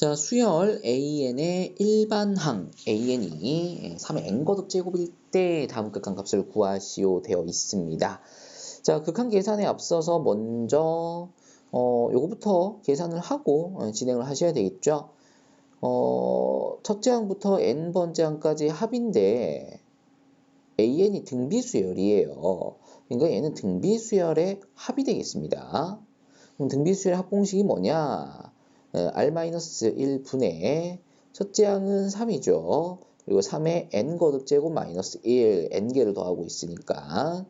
자, 수열 AN의 일반항 AN이 3의 n거듭 제곱일 때 다음 극한 값을 구하시오 되어 있습니다. 자, 극한 계산에 앞서서 먼저 어, 요거부터 계산을 하고 어, 진행을 하셔야 되겠죠. 어, 첫째 항부터 n번째 항까지 합인데 AN이 등비수열이에요. 그러니까 얘는 등비수열의 합이 되겠습니다. 그럼 등비수열의 합공식이 뭐냐? R-1분의 첫째 항은 3이죠. 그리고 3에 n거듭 제곱 마이너스 1, n개를 더하고 있으니까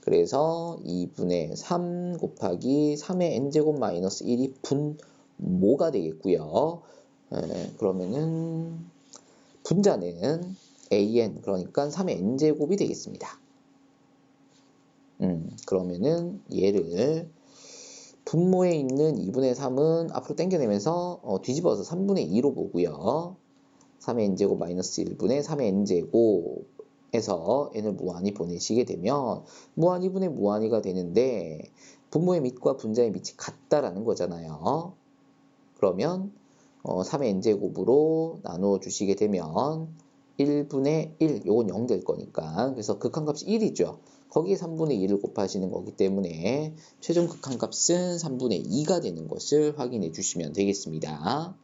그래서 2분의 3 곱하기 3의 n제곱 마이너스 1이 분모가 되겠고요. 에, 그러면은 분자는 an 그러니까 3의 n제곱이 되겠습니다. 음, 그러면은 얘를 분모에 있는 2분의 3은 앞으로 당겨내면서 어, 뒤집어서 3분의 2로 보고요. 3의 n제곱 마이너스 1분의 3의 n제곱에서 n을 무한히 보내시게 되면 무한 2분의 무한히가 되는데 분모의 밑과 분자의 밑이 같다라는 거잖아요. 그러면 어, 3의 n제곱으로 나누어 주시게 되면 1분의 1, 요건 0 될 거니까 그래서 극한값이 1이죠. 거기에 3분의 2를 곱하시는 거기 때문에 최종 극한값은 3분의 2가 되는 것을 확인해 주시면 되겠습니다.